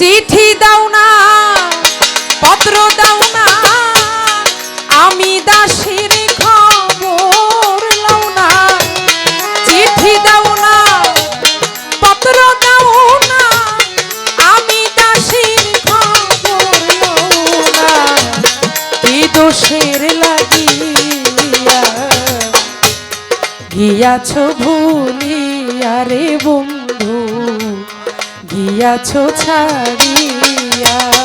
চিঠি দাও না, পত্র দাও না, আমি দাসীর খবর লও না। চিঠি দাও না, পত্র দাও না, আমি দাসীর খবর লও না। কি দোষের লাগিয়া গিয়াছ ভুলিয়া রে বন্ধু? গিয়াছ ছাড়িয়া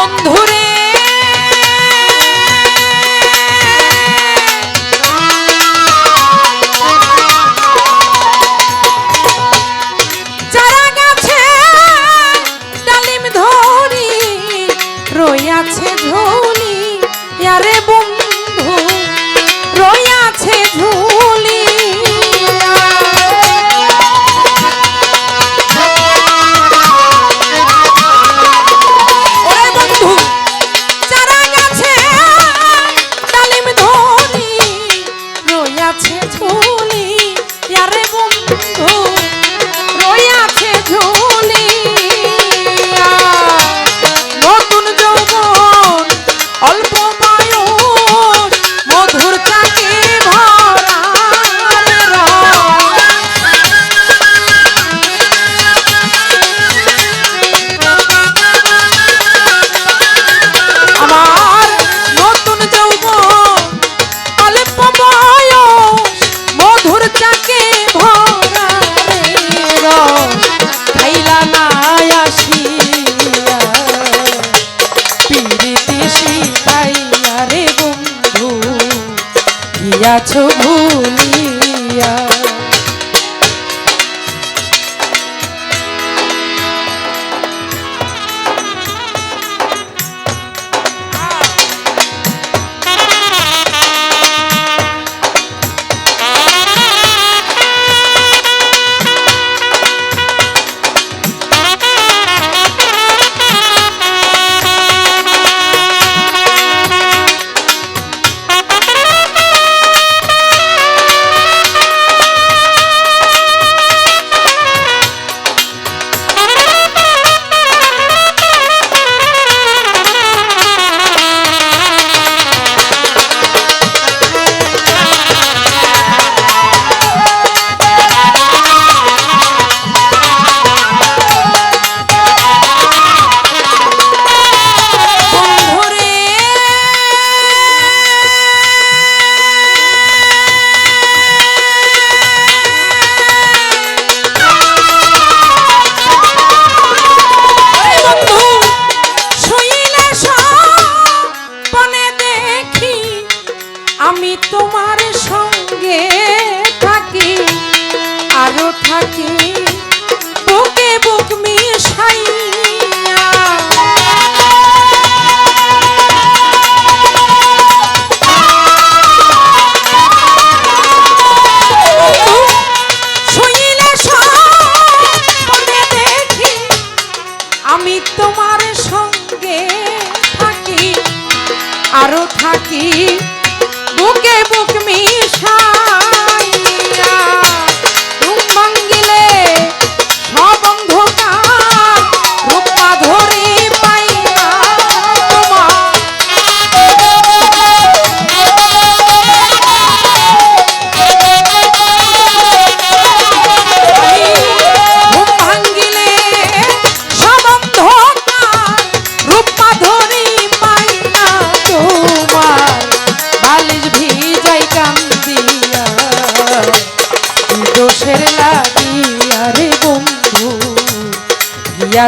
বন্ধুরে। গাছে রইয়াছে ঝুলি আরে বন্ধু রইয়াছে ঝুলি। আরও থাকি বুকে বুক মিশাইয়া। আমি তোমার সঙ্গে থাকি আরও থাকি।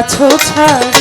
গিয়াছ ছাড়িয়া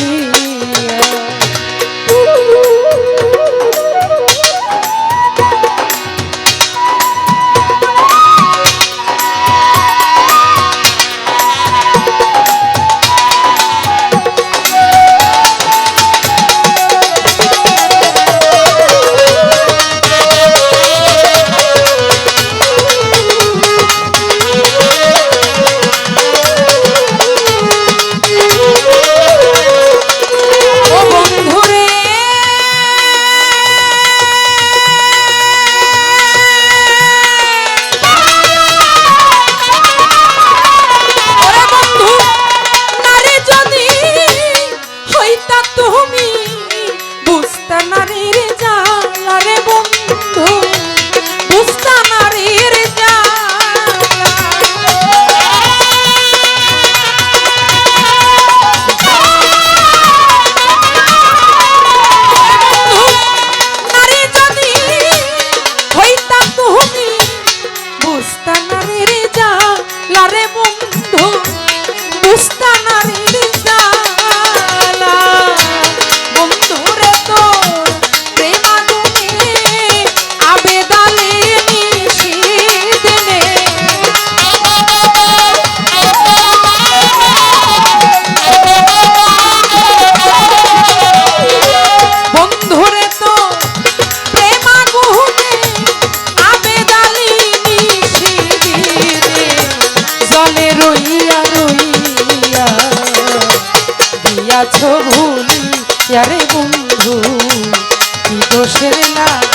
nada.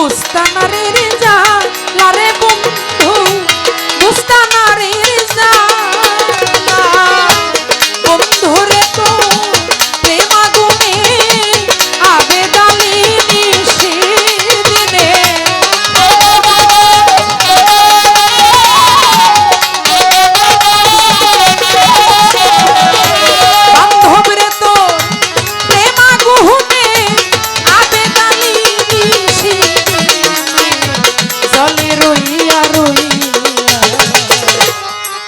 বুস্তানারে যা।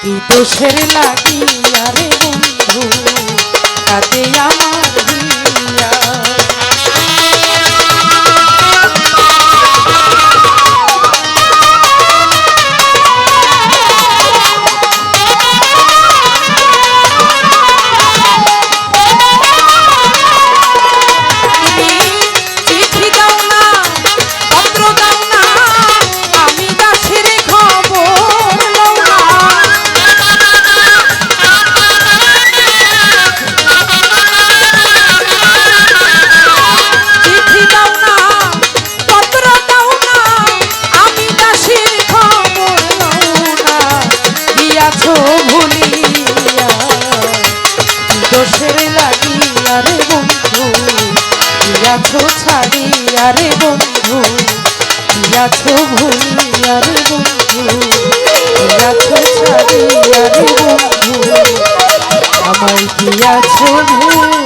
কি দোষের লাগিয়া রে বন্ধু? তাতে আমার ছাড়িয়া রে বন্ধু ইয়াছো ভুলিয়া রে বন্ধু ইয়াছো ছাড়িয়া রে বন্ধু ভুল